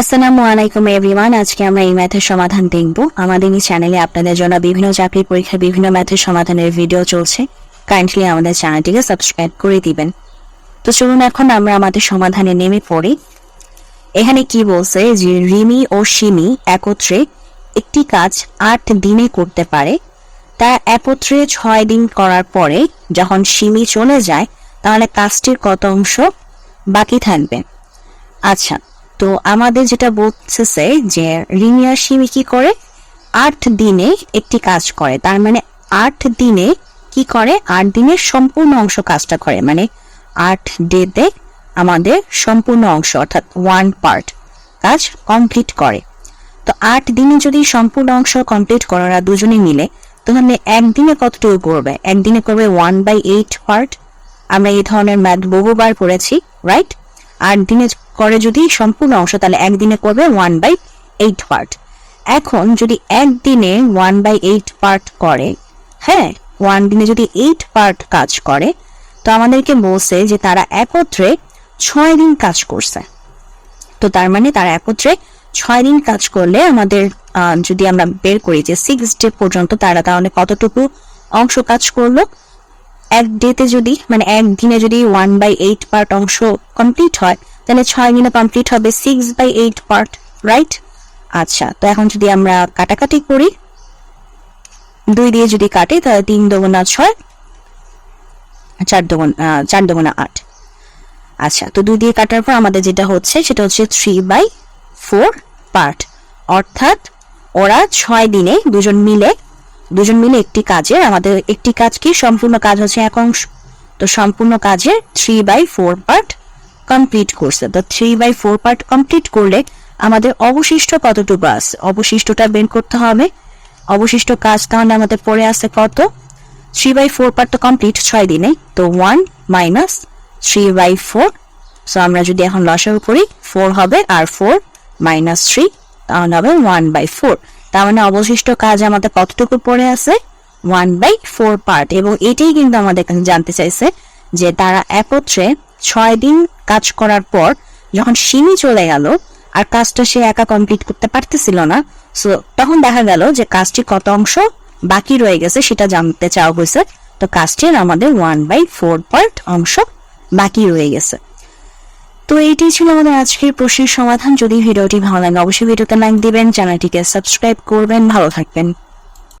আসসালামু আলাইকুম এভরিওয়ান আজকে আমরা এই ম্যাথের সমাধান দেখব। আমাদের এই চ্যানেলে আপনাদের জন্য বিভিন্ন চাকরি পরীক্ষার বিভিন্ন ম্যাথের সমাধানের ভিডিও চলছে। কাইন্ডলি আমাদের চ্যানেলটিকে সাবস্ক্রাইব করে দিবেন। তো চলুন এখন আমরা আমাদের সমাধানে নেমে পড়ি। এখানে কি বলছে যে রিমি ও সিমি একত্রে একটি কাজ আট দিনে করতে পারে। তা একত্রে ছয় দিন করার পরে যখন সিমি চলে যায়, তাহলে কাজটির কত অংশ বাকি থাকবে? আচ্ছা তো আমাদের যেটা বলতেছে যে রিমিয়া সিমি কি করে? আট দিনে একটি কাজ করে। তার মানে আট দিনে কি করে? আট দিনের সম্পূর্ণ অংশ কাজটা করে। মানে আট ডেতে আমাদের সম্পূর্ণ অংশ, অর্থাৎ ওয়ান পার্ট কাজ কমপ্লিট করে। তো আট দিনে যদি সম্পূর্ণ অংশ কমপ্লিট করে ওরা দুজনে মিলে, তাহলে একদিনে কতটুকু করবে? একদিনে করবে ওয়ান বাই এইট পার্ট আমরা এই ধরনের ম্যাথ বহুবার পড়েছি রাইট আট দিনে করে যদি সম্পূর্ণ অংশ তাহলে একদিনে করবে ওয়ান বাই এইট পার্ট এখন যদি একদিনে ওয়ান বাই এইট পার্ট করে হ্যাঁ ওয়ান দিনে যদি এইট পার্ট কাজ করে, তো আমাদেরকে বলছে যে তারা একত্রে ছয় দিন কাজ করছে। তো তার মানে তারা একত্রে ছয় দিন কাজ করলে আমাদের যদি আমরা বের করি যে সিক্স ডে পর্যন্ত তারা তাহলে কতটুকু অংশ কাজ করল? এক ডেতে যদি মানে এক দিনে যদি ওয়ান বাই এইট পার্ট অংশ কমপ্লিট হয় তাহলে ছয় দিনে কমপ্লিট হবে six by eight part right আচ্ছা তো এখন যদি আমরা কাটাকাটি করি, দুই দিয়ে যদি কাটি, তাহলে তিন দোগুনা ছয়, চার দোগুন চার দোগুনা আট। আচ্ছা তো দুই দিয়ে কাটার পর আমাদের যেটা হচ্ছে, সেটা হচ্ছে থ্রি বাই ফোর পার্ট অর্থাৎ ওরা ছয় দিনে দুজন মিলে দুজন মিলে একটি কাজের, আমাদের একটি কাজ কি? সম্পূর্ণ কাজ হচ্ছে এক অংশ। তো সম্পূর্ণ কাজের three by four part complete করছে তো three by four part complete করলে আমাদের অবশিষ্ট কতটুকু আছে? অবশিষ্টটা বের করতে হবে। অবশিষ্ট কাজ তাহলে আমাদের পড়ে আছে কত? থ্রি বাই ফোর পার্ট তো কমপ্লিট ছয় দিনে। তো one minus three by four so আমরা যদি এখন লসাগু করি ফোর হবে আর ফোর মাইনাস থ্রি তাহলে হবে ওয়ান বাই ফোর তার মানে অবশিষ্ট কাজ আমাদের কতটুকু পড়ে আছে? ওয়ান বাই ফোর পার্ট এবং এটাই কিন্তু আমাদের জানতে চাইছে যে তারা একত্রে ছয় দিন কাজ করার পর যখন সিমি চলে গেল, আর কাজটা সে একা কমপ্লিট করতে পারতেছিল না সো তখন দেখা গেল যে কাজটি কত অংশ বাকি রয়ে গেছে সেটা জানতে চাওয়া হয়েছে। তো কাজটির আমাদের ওয়ান বাই ফোর পার্ট অংশ বাকি রয়ে গেছে। তো এইটাই ছিল আমাদের আজকের প্রশ্নের সমাধান। যদি ভিডিওটি ভালো লাগে, অবশ্যই ভিডিওতে লাইক দিবেন, চ্যানেলটিকে সাবস্ক্রাইব করবেন। ভালো থাকবেন।